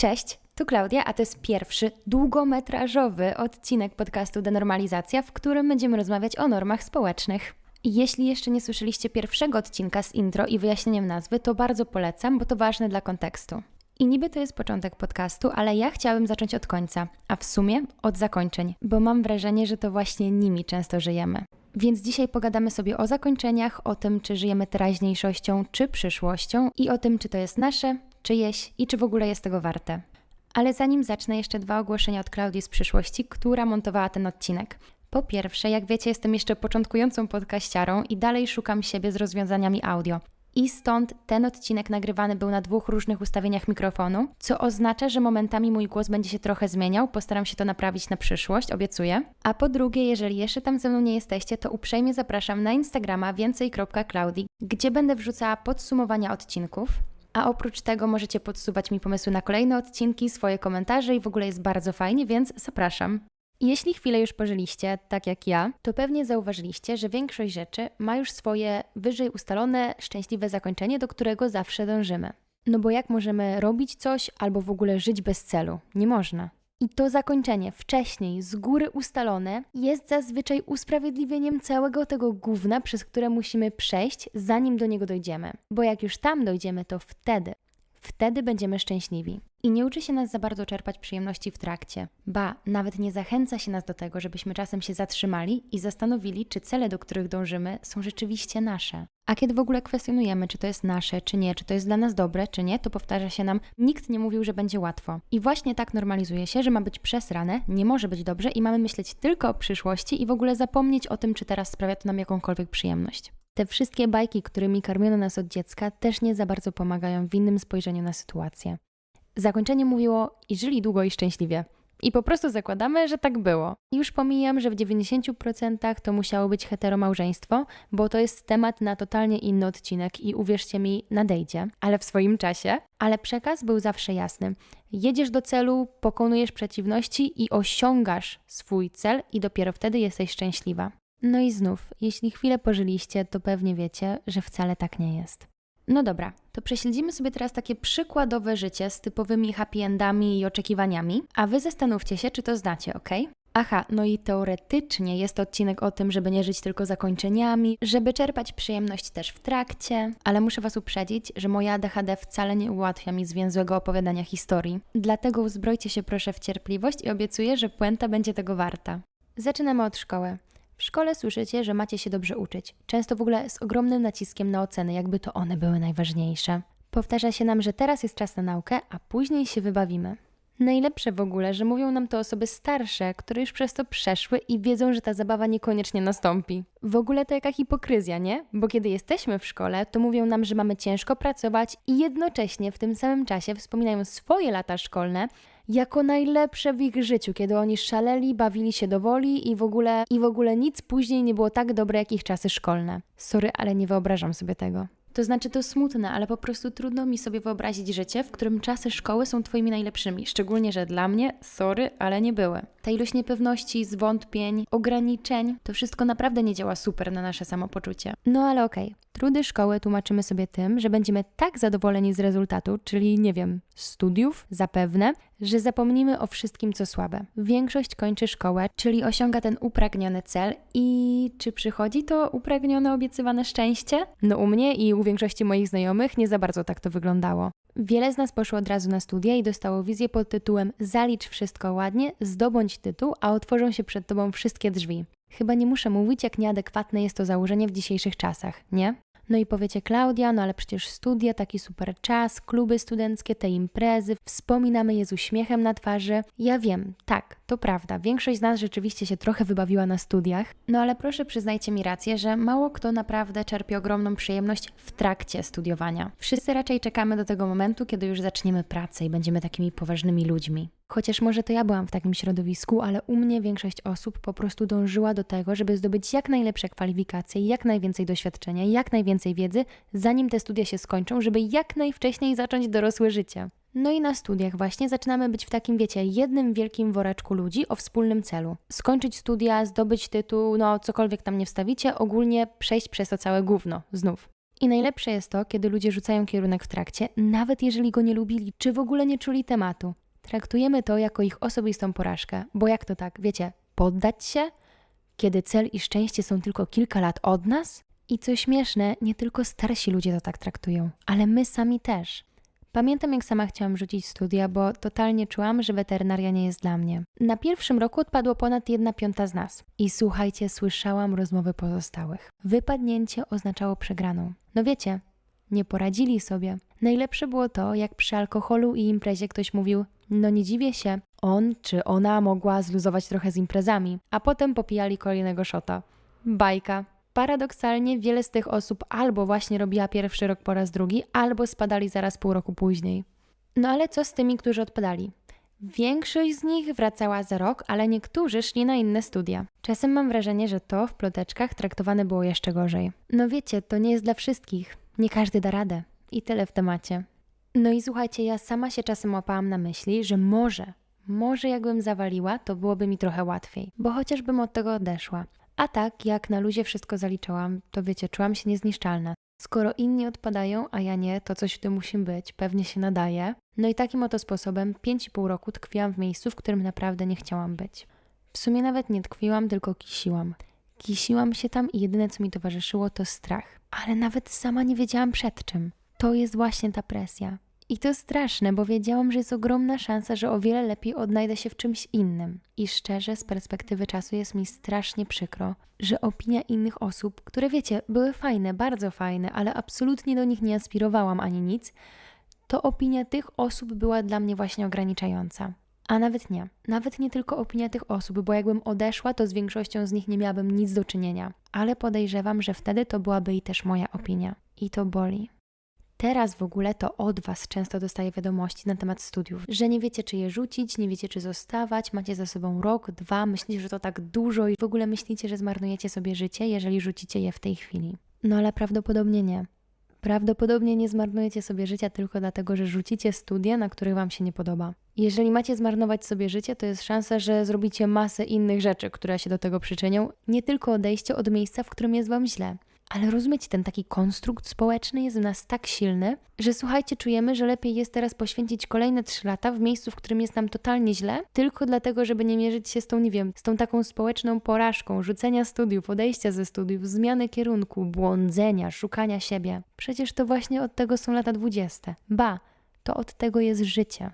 Cześć, tu Klaudia, a to jest pierwszy długometrażowy odcinek podcastu Denormalizacja, w którym będziemy rozmawiać o normach społecznych. Jeśli jeszcze nie słyszeliście pierwszego odcinka z intro i wyjaśnieniem nazwy, to bardzo polecam, bo to ważne dla kontekstu. I niby to jest początek podcastu, ale ja chciałabym zacząć od końca, a w sumie od zakończeń, bo mam wrażenie, że to właśnie nimi często żyjemy. Więc dzisiaj pogadamy sobie o zakończeniach, o tym, czy żyjemy teraźniejszością, czy przyszłością i o tym, czy to jest nasze, czyjeś i czy w ogóle jest tego warte. Ale zanim zacznę, jeszcze dwa ogłoszenia od Klaudii z przyszłości, która montowała ten odcinek. Po pierwsze, jak wiecie, jestem jeszcze początkującą podkaściarą i dalej szukam siebie z rozwiązaniami audio. I stąd ten odcinek nagrywany był na dwóch różnych ustawieniach mikrofonu, co oznacza, że momentami mój głos będzie się trochę zmieniał. Postaram się to naprawić na przyszłość, obiecuję. A po drugie, jeżeli jeszcze tam ze mną nie jesteście, to uprzejmie zapraszam na Instagrama więcej.klaudii, gdzie będę wrzucała podsumowania odcinków. A oprócz tego możecie podsuwać mi pomysły na kolejne odcinki, swoje komentarze i w ogóle jest bardzo fajnie, więc zapraszam. Jeśli chwilę już pożyliście, tak jak ja, to pewnie zauważyliście, że większość rzeczy ma już swoje wyżej ustalone, szczęśliwe zakończenie, do którego zawsze dążymy. No bo jak możemy robić coś albo w ogóle żyć bez celu? Nie można. I to zakończenie wcześniej, z góry ustalone, jest zazwyczaj usprawiedliwieniem całego tego gówna, przez które musimy przejść, zanim do niego dojdziemy. Bo jak już tam dojdziemy, to wtedy, wtedy będziemy szczęśliwi. I nie uczy się nas za bardzo czerpać przyjemności w trakcie. Ba, nawet nie zachęca się nas do tego, żebyśmy czasem się zatrzymali i zastanowili, czy cele, do których dążymy, są rzeczywiście nasze. A kiedy w ogóle kwestionujemy, czy to jest nasze, czy nie, czy to jest dla nas dobre, czy nie, to powtarza się nam, nikt nie mówił, że będzie łatwo. I właśnie tak normalizuje się, że ma być przesrane, nie może być dobrze i mamy myśleć tylko o przyszłości i w ogóle zapomnieć o tym, czy teraz sprawia to nam jakąkolwiek przyjemność. Te wszystkie bajki, którymi karmiono nas od dziecka, też nie za bardzo pomagają w innym spojrzeniu na sytuację. Zakończenie mówiło i żyli długo i szczęśliwie. I po prostu zakładamy, że tak było. Już pomijam, że w 90% to musiało być heteromałżeństwo, bo to jest temat na totalnie inny odcinek i uwierzcie mi, nadejdzie, ale w swoim czasie. Ale przekaz był zawsze jasny. Jedziesz do celu, pokonujesz przeciwności i osiągasz swój cel i dopiero wtedy jesteś szczęśliwa. No i znów, jeśli chwilę pożyliście, to pewnie wiecie, że wcale tak nie jest. No dobra, to prześledzimy sobie teraz takie przykładowe życie z typowymi happy endami i oczekiwaniami, a wy zastanówcie się, czy to znacie, ok? Aha, no i teoretycznie jest odcinek o tym, żeby nie żyć tylko zakończeniami, żeby czerpać przyjemność też w trakcie, ale muszę Was uprzedzić, że moja ADHD wcale nie ułatwia mi zwięzłego opowiadania historii. Dlatego uzbrojcie się proszę w cierpliwość i obiecuję, że puenta będzie tego warta. Zaczynamy od szkoły. W szkole słyszycie, że macie się dobrze uczyć, często w ogóle z ogromnym naciskiem na oceny, jakby to one były najważniejsze. Powtarza się nam, że teraz jest czas na naukę, a później się wybawimy. Najlepsze w ogóle, że mówią nam to osoby starsze, które już przez to przeszły i wiedzą, że ta zabawa niekoniecznie nastąpi. W ogóle to jaka hipokryzja, nie? Bo kiedy jesteśmy w szkole, to mówią nam, że mamy ciężko pracować i jednocześnie w tym samym czasie wspominają swoje lata szkolne, jako najlepsze w ich życiu, kiedy oni szaleli, bawili się do woli i w ogóle i w ogóle nic później nie było tak dobre jak ich czasy szkolne. Sorry, ale nie wyobrażam sobie tego. To znaczy to smutne, ale po prostu trudno mi sobie wyobrazić życie, w którym czasy szkoły są twoimi najlepszymi. Szczególnie, że dla mnie, sorry, ale nie były. Ta ilość niepewności, zwątpień, ograniczeń, to wszystko naprawdę nie działa super na nasze samopoczucie. No ale okej, okay. trudy szkoły tłumaczymy sobie tym, że będziemy tak zadowoleni z rezultatu, czyli nie wiem, studiów, zapewne, że zapomnimy o wszystkim, co słabe. Większość kończy szkołę, czyli osiąga ten upragniony cel i czy przychodzi to upragnione, obiecywane szczęście? No u mnie i u większości moich znajomych nie za bardzo tak to wyglądało. Wiele z nas poszło od razu na studia i dostało wizję pod tytułem Zalicz wszystko ładnie, zdobądź tytuł, a otworzą się przed tobą wszystkie drzwi. Chyba nie muszę mówić, jak nieadekwatne jest to założenie w dzisiejszych czasach, nie? No i powiecie, Klaudia, no ale przecież studia, taki super czas, kluby studenckie, te imprezy, wspominamy je z uśmiechem na twarzy. Ja wiem, tak, to prawda, większość z nas rzeczywiście się trochę wybawiła na studiach, no ale proszę przyznajcie mi rację, że mało kto naprawdę czerpie ogromną przyjemność w trakcie studiowania. Wszyscy raczej czekamy do tego momentu, kiedy już zaczniemy pracę i będziemy takimi poważnymi ludźmi. Chociaż może to ja byłam w takim środowisku, ale u mnie większość osób po prostu dążyła do tego, żeby zdobyć jak najlepsze kwalifikacje, jak najwięcej doświadczenia, jak najwięcej wiedzy, zanim te studia się skończą, żeby jak najwcześniej zacząć dorosłe życie. No i na studiach właśnie zaczynamy być w takim, wiecie, jednym wielkim woreczku ludzi o wspólnym celu. Skończyć studia, zdobyć tytuł, no cokolwiek tam nie wstawicie, ogólnie przejść przez to całe gówno, znów. I najlepsze jest to, kiedy ludzie rzucają kierunek w trakcie, nawet jeżeli go nie lubili, czy w ogóle nie czuli tematu. Traktujemy to jako ich osobistą porażkę, bo jak to tak, wiecie, poddać się? Kiedy cel i szczęście są tylko kilka lat od nas? I co śmieszne, nie tylko starsi ludzie to tak traktują, ale my sami też. Pamiętam, jak sama chciałam rzucić studia, bo totalnie czułam, że weterynaria nie jest dla mnie. Na pierwszym roku odpadło ponad jedna piąta z nas. I słuchajcie, słyszałam rozmowy pozostałych. Wypadnięcie oznaczało przegraną. No wiecie, nie poradzili sobie. Najlepsze było to, jak przy alkoholu i imprezie ktoś mówił: No nie dziwię się, on czy ona mogła zluzować trochę z imprezami, a potem popijali kolejnego szota. Bajka. Paradoksalnie wiele z tych osób albo właśnie robiła pierwszy rok po raz drugi, albo spadali zaraz pół roku później. No ale co z tymi, którzy odpadali? Większość z nich wracała za rok, ale niektórzy szli na inne studia. Czasem mam wrażenie, że to w ploteczkach traktowane było jeszcze gorzej. No wiecie, to nie jest dla wszystkich. Nie każdy da radę. I tyle w temacie. No i słuchajcie, ja sama się czasem łapałam na myśli, że może, może jakbym zawaliła, to byłoby mi trochę łatwiej, bo chociażbym od tego odeszła. A tak, jak na luzie wszystko zaliczałam, to wiecie, czułam się niezniszczalna. Skoro inni odpadają, a ja nie, to coś w tym musi być, pewnie się nadaje. No i takim oto sposobem 5,5 roku tkwiłam w miejscu, w którym naprawdę nie chciałam być. W sumie nawet nie tkwiłam, tylko kisiłam. Kisiłam się tam i jedyne co mi towarzyszyło to strach. Ale nawet sama nie wiedziałam przed czym. To jest właśnie ta presja. I to straszne, bo wiedziałam, że jest ogromna szansa, że o wiele lepiej odnajdę się w czymś innym. I szczerze, z perspektywy czasu jest mi strasznie przykro, że opinia innych osób, które wiecie, były fajne, bardzo fajne, ale absolutnie do nich nie aspirowałam ani nic, to opinia tych osób była dla mnie właśnie ograniczająca. A nawet nie. Nawet nie tylko opinia tych osób, bo jakbym odeszła, to z większością z nich nie miałabym nic do czynienia. Ale podejrzewam, że wtedy to byłaby i też moja opinia. I to boli. Teraz w ogóle to od Was często dostaję wiadomości na temat studiów, że nie wiecie, czy je rzucić, nie wiecie, czy zostawać, macie za sobą rok, dwa, myślicie, że to tak dużo i w ogóle myślicie, że zmarnujecie sobie życie, jeżeli rzucicie je w tej chwili. No ale prawdopodobnie nie. Prawdopodobnie nie zmarnujecie sobie życia tylko dlatego, że rzucicie studia, na których Wam się nie podoba. Jeżeli macie zmarnować sobie życie, to jest szansa, że zrobicie masę innych rzeczy, które się do tego przyczynią, nie tylko odejście od miejsca, w którym jest Wam źle. Ale rozumiecie, ten taki konstrukt społeczny jest w nas tak silny, że słuchajcie, czujemy, że lepiej jest teraz poświęcić kolejne trzy lata w miejscu, w którym jest nam totalnie źle, tylko dlatego, żeby nie mierzyć się z tą, nie wiem, z tą taką społeczną porażką, rzucenia studiów, odejścia ze studiów, zmiany kierunku, błądzenia, szukania siebie. Przecież to właśnie od tego są lata dwudzieste. Ba, to od tego jest życie.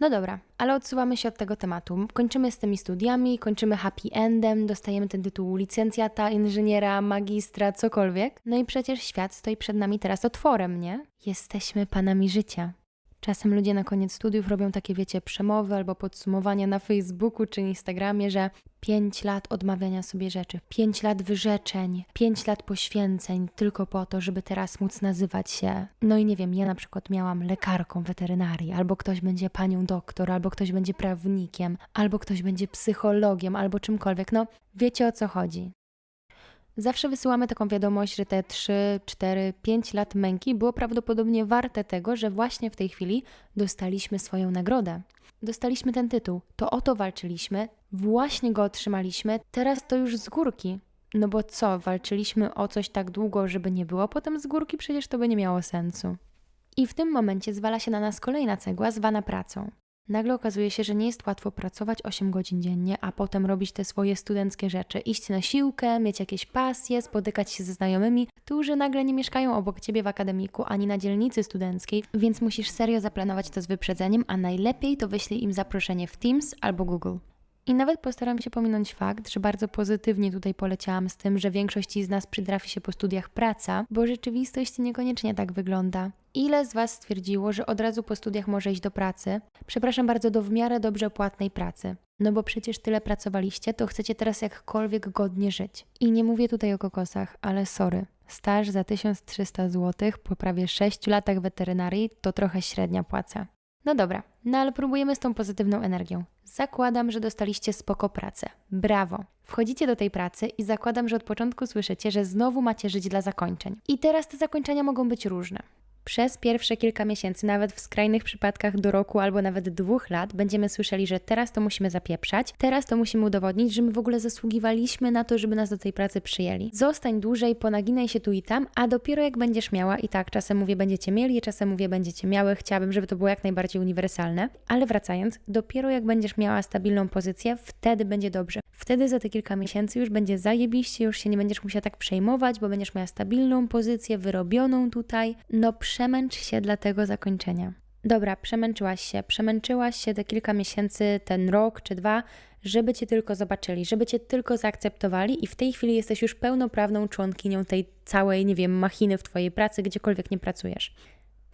No dobra, ale odsuwamy się od tego tematu. Kończymy z tymi studiami, kończymy happy endem, dostajemy ten tytuł licencjata, inżyniera, magistra, cokolwiek. No i przecież świat stoi przed nami teraz otworem, nie? Jesteśmy panami życia. Czasem ludzie na koniec studiów robią takie, wiecie, przemowy albo podsumowania na Facebooku czy Instagramie, że 5 lat odmawiania sobie rzeczy, 5 lat wyrzeczeń, 5 lat poświęceń tylko po to, żeby teraz móc nazywać się. No i nie wiem, ja na przykład miałam lekarką weterynarii, albo ktoś będzie panią doktor, albo ktoś będzie prawnikiem, albo ktoś będzie psychologiem, albo czymkolwiek. No, wiecie o co chodzi. Zawsze wysyłamy taką wiadomość, że te 3, 4, 5 lat męki było prawdopodobnie warte tego, że właśnie w tej chwili dostaliśmy swoją nagrodę. Dostaliśmy ten tytuł, to o to walczyliśmy, właśnie go otrzymaliśmy, teraz to już z górki. No bo co, walczyliśmy o coś tak długo, żeby nie było potem z górki, przecież to by nie miało sensu. I w tym momencie zwala się na nas kolejna cegła zwana pracą. Nagle okazuje się, że nie jest łatwo pracować 8 godzin dziennie, a potem robić te swoje studenckie rzeczy, iść na siłkę, mieć jakieś pasje, spotykać się ze znajomymi, którzy nagle nie mieszkają obok ciebie w akademiku ani na dzielnicy studenckiej, więc musisz serio zaplanować to z wyprzedzeniem, a najlepiej to wyślij im zaproszenie w Teams albo Google. I nawet postaram się pominąć fakt, że bardzo pozytywnie tutaj poleciałam z tym, że większości z nas przytrafi się po studiach praca, bo rzeczywistość niekoniecznie tak wygląda. Ile z Was stwierdziło, że od razu po studiach może iść do pracy? Przepraszam bardzo, do w miarę dobrze płatnej pracy. No bo przecież tyle pracowaliście, to chcecie teraz jakkolwiek godnie żyć. I nie mówię tutaj o kokosach, ale sorry. Staż za 1300 zł po prawie 6 latach weterynarii to trochę średnia płaca. No dobra, no ale próbujemy z tą pozytywną energią. Zakładam, że dostaliście spoko pracę. Brawo! Wchodzicie do tej pracy i zakładam, że od początku słyszycie, że znowu macie żyć dla zakończeń. I teraz te zakończenia mogą być różne. Przez pierwsze kilka miesięcy, nawet w skrajnych przypadkach do roku albo nawet dwóch lat, będziemy słyszeli, że teraz to musimy zapieprzać, teraz to musimy udowodnić, że my w ogóle zasługiwaliśmy na to, żeby nas do tej pracy przyjęli. Zostań dłużej, ponaginaj się tu i tam, a dopiero jak będziesz miała, i tak czasem mówię będziecie mieli, czasem mówię będziecie miały, chciałabym, żeby to było jak najbardziej uniwersalne, ale wracając, dopiero jak będziesz miała stabilną pozycję, wtedy będzie dobrze. Wtedy za te kilka miesięcy już będzie zajebiście, już się nie będziesz musiała tak przejmować, bo będziesz miała stabilną pozycję, wyrobioną tutaj. No przemęcz się dla tego zakończenia. Dobra, przemęczyłaś się, przemęczyłaś się te kilka miesięcy, ten rok czy dwa, żeby cię tylko zobaczyli, żeby cię tylko zaakceptowali i w tej chwili jesteś już pełnoprawną członkinią tej całej, nie wiem, machiny w twojej pracy, gdziekolwiek nie pracujesz.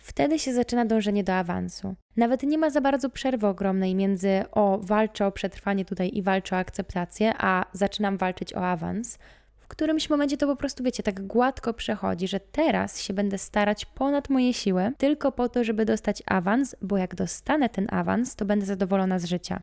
Wtedy się zaczyna dążenie do awansu. Nawet nie ma za bardzo przerwy ogromnej między o walczę o przetrwanie tutaj i walczę o akceptację, a zaczynam walczyć o awans. W którymś momencie to po prostu, wiecie, tak gładko przechodzi, że teraz się będę starać ponad moje siły tylko po to, żeby dostać awans, bo jak dostanę ten awans, to będę zadowolona z życia.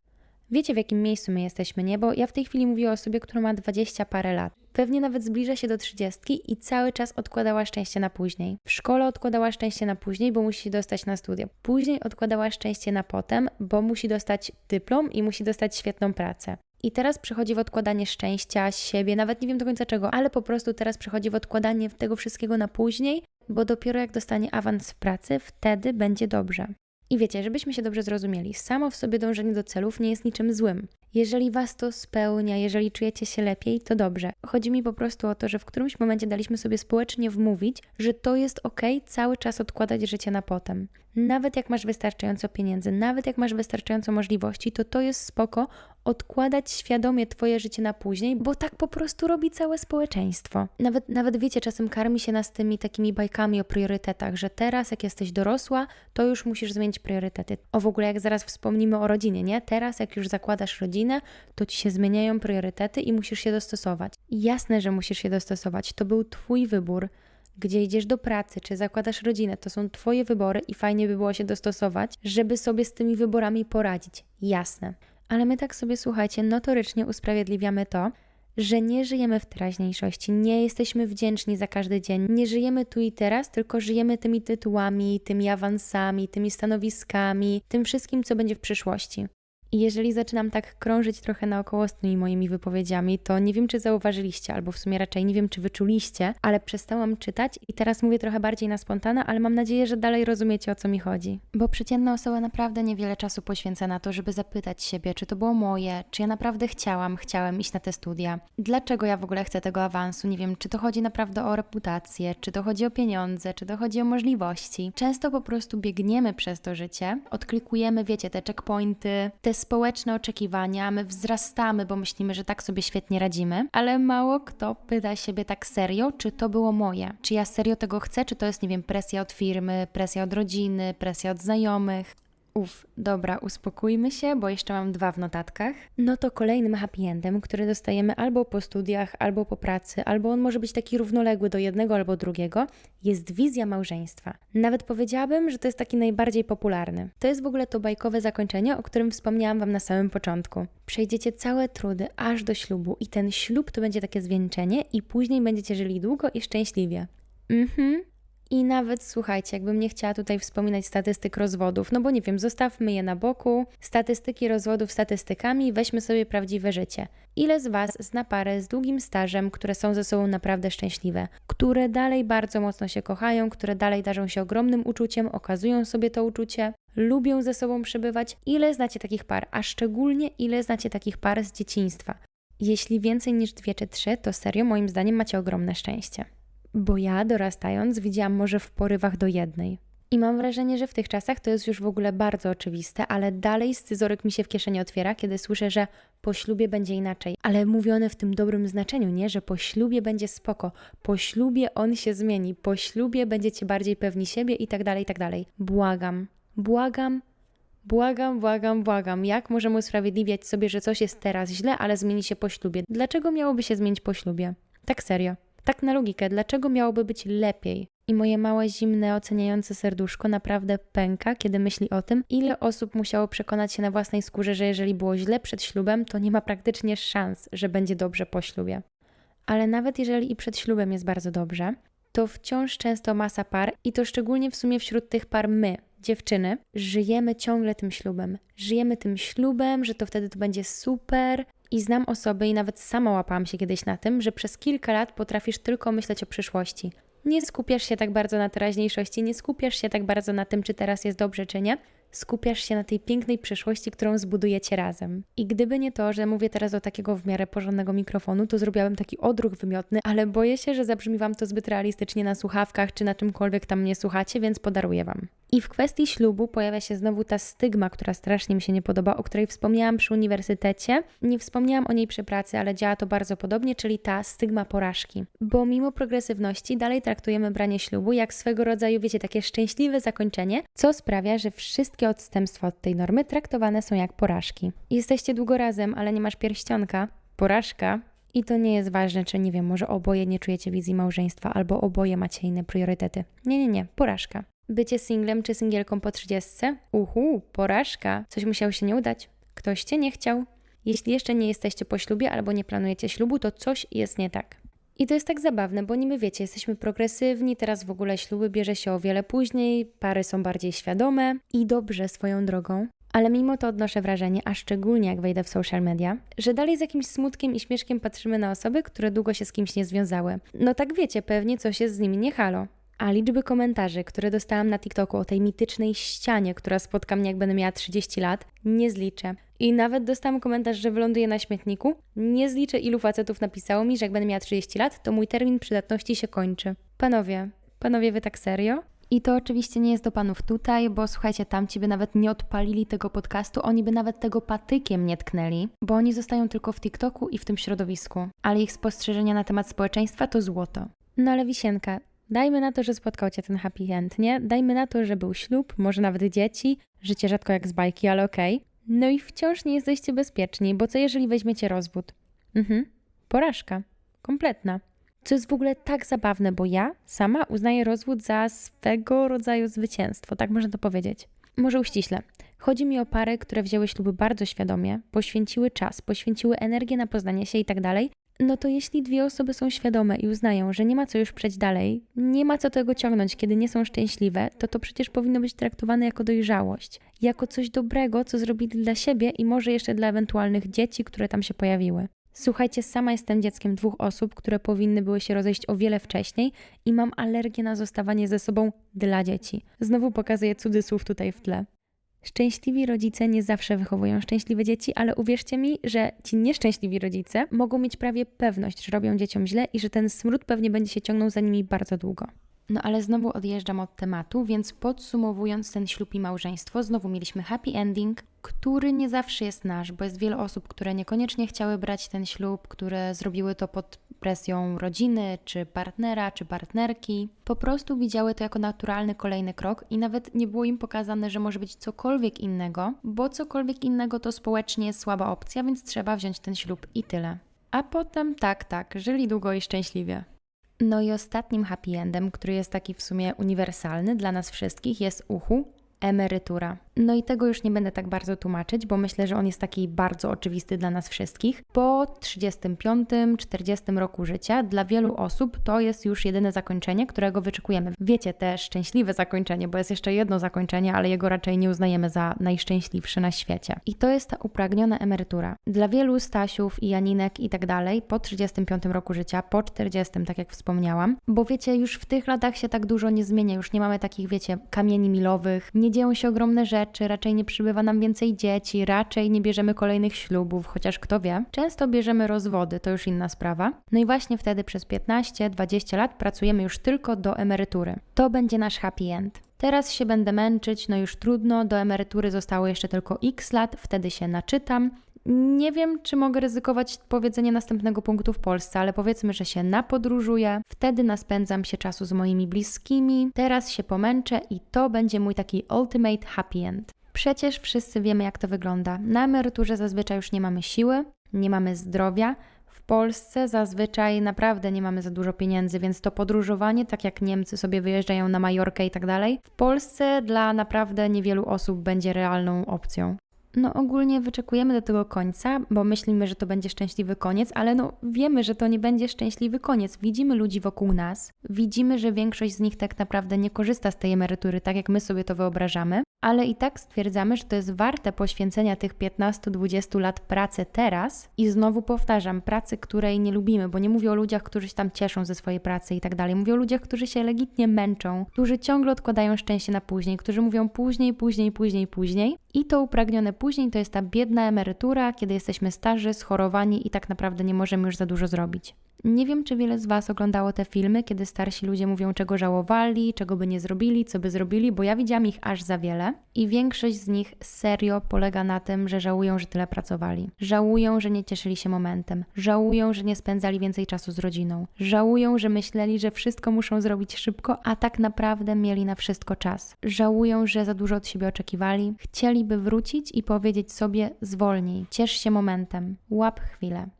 Wiecie, w jakim miejscu my jesteśmy, nie? Bo ja w tej chwili mówię o osobie, która ma 20 parę lat. Pewnie nawet zbliża się do 30 i cały czas odkładała szczęście na później. W szkole odkładała szczęście na później, bo musi się dostać na studia. Później odkładała szczęście na potem, bo musi dostać dyplom i musi dostać świetną pracę. I teraz przychodzi w odkładanie szczęścia, siebie, nawet nie wiem do końca czego, ale po prostu teraz przychodzi w odkładanie tego wszystkiego na później, bo dopiero jak dostanie awans w pracy, wtedy będzie dobrze. I wiecie, żebyśmy się dobrze zrozumieli, samo w sobie dążenie do celów nie jest niczym złym. Jeżeli was to spełnia, jeżeli czujecie się lepiej, to dobrze. Chodzi mi po prostu o to, że w którymś momencie daliśmy sobie społecznie wmówić, że to jest ok, cały czas odkładać życie na potem. Nawet jak masz wystarczająco pieniędzy, nawet jak masz wystarczająco możliwości, to to jest spoko odkładać świadomie Twoje życie na później, bo tak po prostu robi całe społeczeństwo. Nawet, nawet wiecie, czasem karmi się nas tymi takimi bajkami o priorytetach, że teraz, jak jesteś dorosła, to już musisz zmienić priorytety. O w ogóle, jak zaraz wspomnimy o rodzinie, nie? Teraz, jak już zakładasz rodzinę, to ci się zmieniają priorytety i musisz się dostosować. Jasne, że musisz się dostosować. To był Twój wybór gdzie idziesz do pracy, czy zakładasz rodzinę, to są Twoje wybory i fajnie by było się dostosować, żeby sobie z tymi wyborami poradzić. Jasne. Ale my tak sobie, słuchajcie, notorycznie usprawiedliwiamy to, że nie żyjemy w teraźniejszości, nie jesteśmy wdzięczni za każdy dzień, nie żyjemy tu i teraz, tylko żyjemy tymi tytułami, tymi awansami, tymi stanowiskami, tym wszystkim, co będzie w przyszłości. I jeżeli zaczynam tak krążyć trochę naokoło z tymi moimi wypowiedziami, to nie wiem, czy zauważyliście, albo w sumie raczej nie wiem, czy wyczuliście, ale przestałam czytać i teraz mówię trochę bardziej na spontana, ale mam nadzieję, że dalej rozumiecie, o co mi chodzi. Bo przeciętna osoba naprawdę niewiele czasu poświęca na to, żeby zapytać siebie, czy to było moje, czy ja naprawdę chciałam, chciałem iść na te studia, dlaczego ja w ogóle chcę tego awansu, nie wiem, czy to chodzi naprawdę o reputację, czy to chodzi o pieniądze, czy to chodzi o możliwości. Często po prostu biegniemy przez to życie, odklikujemy, wiecie, te checkpointy, te społeczne oczekiwania, my wzrastamy, bo myślimy, że tak sobie świetnie radzimy, ale mało kto pyta siebie tak serio, czy to było moje, czy ja serio tego chcę, czy to jest, nie wiem, presja od firmy, presja od rodziny, presja od znajomych. Uf, dobra, uspokójmy się, bo jeszcze mam dwa w notatkach. No to kolejnym happy endem, który dostajemy albo po studiach, albo po pracy, albo on może być taki równoległy do jednego albo drugiego, jest wizja małżeństwa. Nawet powiedziałabym, że to jest taki najbardziej popularny. To jest w ogóle to bajkowe zakończenie, o którym wspomniałam Wam na samym początku. Przejdziecie całe trudy aż do ślubu i ten ślub to będzie takie zwieńczenie i później będziecie żyli długo i szczęśliwie. Mhm, i nawet słuchajcie, jakbym nie chciała tutaj wspominać statystyk rozwodów, no bo nie wiem, zostawmy je na boku. Statystyki rozwodów statystykami, weźmy sobie prawdziwe życie. Ile z Was zna parę z długim stażem, które są ze sobą naprawdę szczęśliwe, które dalej bardzo mocno się kochają, które dalej darzą się ogromnym uczuciem, okazują sobie to uczucie, lubią ze sobą przebywać? Ile znacie takich par, a szczególnie ile znacie takich par z dzieciństwa? Jeśli więcej niż dwie czy trzy, to serio moim zdaniem macie ogromne szczęście. Bo ja dorastając widziałam może w porywach do jednej. I mam wrażenie, że w tych czasach to jest już w ogóle bardzo oczywiste, ale dalej scyzoryk mi się w kieszeni otwiera, kiedy słyszę, że po ślubie będzie inaczej. Ale mówione w tym dobrym znaczeniu, nie? Że po ślubie będzie spoko, po ślubie on się zmieni, po ślubie będziecie bardziej pewni siebie i tak dalej, i tak dalej. Błagam, błagam, Błagam, błagam, błagam. Jak możemy usprawiedliwiać sobie, że coś jest teraz źle, ale zmieni się po ślubie? Dlaczego miałoby się zmienić po ślubie? Tak serio. Tak na logikę, dlaczego miałoby być lepiej? I moje małe, zimne, oceniające serduszko naprawdę pęka, kiedy myśli o tym, ile osób musiało przekonać się na własnej skórze, że jeżeli było źle przed ślubem, to nie ma praktycznie szans, że będzie dobrze po ślubie. Ale nawet jeżeli i przed ślubem jest bardzo dobrze, to wciąż często masa par i to szczególnie w sumie wśród tych par my, dziewczyny, żyjemy ciągle tym ślubem. Żyjemy tym ślubem, że to wtedy to będzie super. I znam osoby, i nawet sama łapałam się kiedyś na tym, że przez kilka lat potrafisz tylko myśleć o przyszłości. Nie skupiasz się tak bardzo na teraźniejszości, nie skupiasz się tak bardzo na tym, czy teraz jest dobrze, czy nie. Skupiasz się na tej pięknej przyszłości, którą zbudujecie razem. I gdyby nie to, że mówię teraz do takiego w miarę porządnego mikrofonu, to zrobiłabym taki odruch wymiotny, ale boję się, że zabrzmi Wam to zbyt realistycznie na słuchawkach, czy na czymkolwiek tam mnie słuchacie, więc podaruję Wam. I w kwestii ślubu pojawia się znowu ta stygma, która strasznie mi się nie podoba, o której wspomniałam przy uniwersytecie. Nie wspomniałam o niej przy pracy, ale działa to bardzo podobnie, czyli ta stygma porażki. Bo mimo progresywności dalej traktujemy branie ślubu jak swego rodzaju, wiecie, takie szczęśliwe zakończenie, co sprawia, że wszystkie odstępstwa od tej normy traktowane są jak porażki. Jesteście długo razem, ale nie masz pierścionka. Porażka. I to nie jest ważne, czy nie wiem, może oboje nie czujecie wizji małżeństwa, albo oboje macie inne priorytety. Nie, nie, nie, porażka. Bycie singlem czy singielką po trzydziestce? Uhu, porażka. Coś musiało się nie udać. Ktoś cię nie chciał. Jeśli jeszcze nie jesteście po ślubie albo nie planujecie ślubu, to coś jest nie tak. I to jest tak zabawne, bo niby wiecie, jesteśmy progresywni, teraz w ogóle śluby bierze się o wiele później, pary są bardziej świadome i dobrze swoją drogą. Ale mimo to odnoszę wrażenie, a szczególnie jak wejdę w social media, że dalej z jakimś smutkiem i śmieszkiem patrzymy na osoby, które długo się z kimś nie związały. No tak wiecie, pewnie coś jest z nimi nie halo. A liczby komentarzy, które dostałam na TikToku o tej mitycznej ścianie, która spotka mnie jak będę miała 30 lat, nie zliczę. I nawet dostałam komentarz, że wyląduję na śmietniku. Nie zliczę, ilu facetów napisało mi, że jak będę miała 30 lat, to mój termin przydatności się kończy. Panowie, panowie, wy tak serio? I to oczywiście nie jest do panów tutaj, bo słuchajcie, tamci by nawet nie odpalili tego podcastu, oni by nawet tego patykiem nie tknęli, bo oni zostają tylko w TikToku i w tym środowisku. Ale ich spostrzeżenia na temat społeczeństwa to złoto. No ale wisienka, Dajmy na to, że spotkał cię ten happy end, nie? Dajmy na to, że był ślub, może nawet dzieci, życie rzadko jak z bajki, ale okej. Okay. No i wciąż nie jesteście bezpieczni, bo co jeżeli weźmiecie rozwód? Mhm, porażka. Kompletna. Co jest w ogóle tak zabawne, bo ja sama uznaję rozwód za swego rodzaju zwycięstwo, tak można to powiedzieć. Może uściśle. Chodzi mi o pary, które wzięły śluby bardzo świadomie, poświęciły czas, poświęciły energię na poznanie się i tak dalej, no to jeśli dwie osoby są świadome i uznają, że nie ma co już przejść dalej, nie ma co tego ciągnąć, kiedy nie są szczęśliwe, to to przecież powinno być traktowane jako dojrzałość, jako coś dobrego, co zrobili dla siebie i może jeszcze dla ewentualnych dzieci, które tam się pojawiły. Słuchajcie, sama jestem dzieckiem dwóch osób, które powinny były się rozejść o wiele wcześniej i mam alergię na zostawanie ze sobą dla dzieci. Znowu pokazuję cudzysłów tutaj w tle. Szczęśliwi rodzice nie zawsze wychowują szczęśliwe dzieci, ale uwierzcie mi, że ci nieszczęśliwi rodzice mogą mieć prawie pewność, że robią dzieciom źle i że ten smród pewnie będzie się ciągnął za nimi bardzo długo. No ale znowu odjeżdżam od tematu, więc podsumowując ten ślub i małżeństwo, znowu mieliśmy happy ending, który nie zawsze jest nasz, bo jest wiele osób, które niekoniecznie chciały brać ten ślub, które zrobiły to pod presją rodziny, czy partnera, czy partnerki. Po prostu widziały to jako naturalny kolejny krok i nawet nie było im pokazane, że może być cokolwiek innego, bo cokolwiek innego to społecznie słaba opcja, więc trzeba wziąć ten ślub i tyle. A potem tak, tak, żyli długo i szczęśliwie. No i ostatnim happy endem, który jest taki w sumie uniwersalny dla nas wszystkich, jest uchu, emerytura. No i tego już nie będę tak bardzo tłumaczyć, bo myślę, że on jest taki bardzo oczywisty dla nas wszystkich. Po 35-40 roku życia dla wielu osób to jest już jedyne zakończenie, którego wyczekujemy. Wiecie, te szczęśliwe zakończenie, bo jest jeszcze jedno zakończenie, ale jego raczej nie uznajemy za najszczęśliwsze na świecie. I to jest ta upragniona emerytura. Dla wielu Stasiów i Janinek i tak dalej po 35 roku życia, po 40, tak jak wspomniałam, bo wiecie, już w tych latach się tak dużo nie zmienia, już nie mamy takich, wiecie, kamieni milowych, nie dzieją się ogromne rzeczy, raczej nie przybywa nam więcej dzieci, raczej nie bierzemy kolejnych ślubów, chociaż kto wie. Często bierzemy rozwody, to już inna sprawa. No i właśnie wtedy przez 15-20 lat pracujemy już tylko do emerytury. To będzie nasz happy end. Teraz się będę męczyć, no już trudno, do emerytury zostało jeszcze tylko x lat, wtedy się naczytam. Nie wiem, czy mogę ryzykować powiedzenie następnego punktu w Polsce, ale powiedzmy, że się napodróżuję, wtedy naspędzam się czasu z moimi bliskimi, teraz się pomęczę i to będzie mój taki ultimate happy end. Przecież wszyscy wiemy, jak to wygląda. Na emeryturze zazwyczaj już nie mamy siły, nie mamy zdrowia. W Polsce zazwyczaj naprawdę nie mamy za dużo pieniędzy, więc to podróżowanie, tak jak Niemcy sobie wyjeżdżają na Majorkę i tak dalej, w Polsce dla naprawdę niewielu osób będzie realną opcją. No ogólnie wyczekujemy do tego końca, bo myślimy, że to będzie szczęśliwy koniec, ale no wiemy, że to nie będzie szczęśliwy koniec. Widzimy ludzi wokół nas, widzimy, że większość z nich tak naprawdę nie korzysta z tej emerytury tak, jak my sobie to wyobrażamy, ale i tak stwierdzamy, że to jest warte poświęcenia tych 15-20 lat pracy teraz i znowu powtarzam, pracy, której nie lubimy, bo nie mówię o ludziach, którzy się tam cieszą ze swojej pracy i tak dalej. Mówię o ludziach, którzy się legitnie męczą, którzy ciągle odkładają szczęście na później, którzy mówią później, później, później, później i to upragnione później to jest ta biedna emerytura, kiedy jesteśmy starzy, schorowani i tak naprawdę nie możemy już za dużo zrobić. Nie wiem, czy wiele z Was oglądało te filmy, kiedy starsi ludzie mówią, czego żałowali, czego by nie zrobili, co by zrobili, bo ja widziałam ich aż za wiele i większość z nich serio polega na tym, że żałują, że tyle pracowali. Żałują, że nie cieszyli się momentem. Żałują, że nie spędzali więcej czasu z rodziną. Żałują, że myśleli, że wszystko muszą zrobić szybko, a tak naprawdę mieli na wszystko czas. Żałują, że za dużo od siebie oczekiwali. Chcieliby wrócić i powiedzieć sobie: zwolnij, ciesz się momentem, łap chwilę.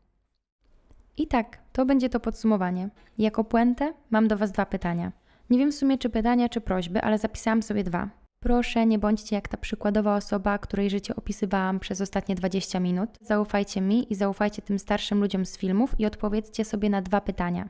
I tak, to będzie to podsumowanie. Jako puentę mam do Was dwa pytania. Nie wiem w sumie, czy pytania, czy prośby, ale zapisałam sobie dwa. Proszę, nie bądźcie jak ta przykładowa osoba, której życie opisywałam przez ostatnie 20 minut. Zaufajcie mi i zaufajcie tym starszym ludziom z filmów i odpowiedzcie sobie na dwa pytania.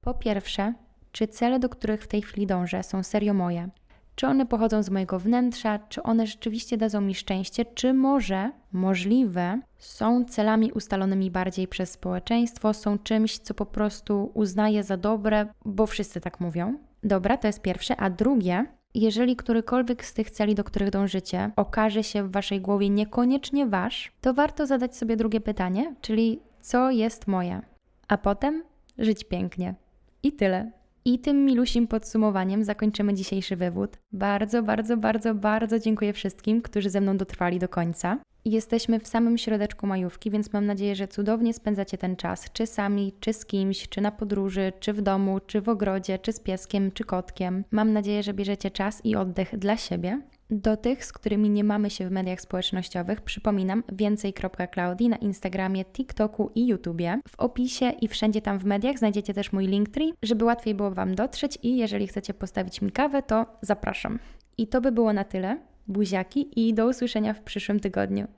Po pierwsze, czy cele, do których w tej chwili dążę, są serio moje? Czy one pochodzą z mojego wnętrza, czy one rzeczywiście dadzą mi szczęście, czy może, możliwe, są celami ustalonymi bardziej przez społeczeństwo, są czymś, co po prostu uznaję za dobre, bo wszyscy tak mówią. Dobra, to jest pierwsze. A drugie, jeżeli którykolwiek z tych celi, do których dążycie, okaże się w waszej głowie niekoniecznie wasz, to warto zadać sobie drugie pytanie, czyli co jest moje? A potem żyć pięknie. I tyle. I tym milusim podsumowaniem zakończymy dzisiejszy wywód. Bardzo, bardzo, bardzo, bardzo dziękuję wszystkim, którzy ze mną dotrwali do końca. Jesteśmy w samym środeczku majówki, więc mam nadzieję, że cudownie spędzacie ten czas, czy sami, czy z kimś, czy na podróży, czy w domu, czy w ogrodzie, czy z pieskiem, czy kotkiem. Mam nadzieję, że bierzecie czas i oddech dla siebie. Do tych, z którymi nie mamy się w mediach społecznościowych, przypominam więcej.klaudii na Instagramie, TikToku i YouTubie. W opisie i wszędzie tam w mediach znajdziecie też mój Linktree, żeby łatwiej było Wam dotrzeć i jeżeli chcecie postawić mi kawę, to zapraszam. I to by było na tyle. Buziaki i do usłyszenia w przyszłym tygodniu.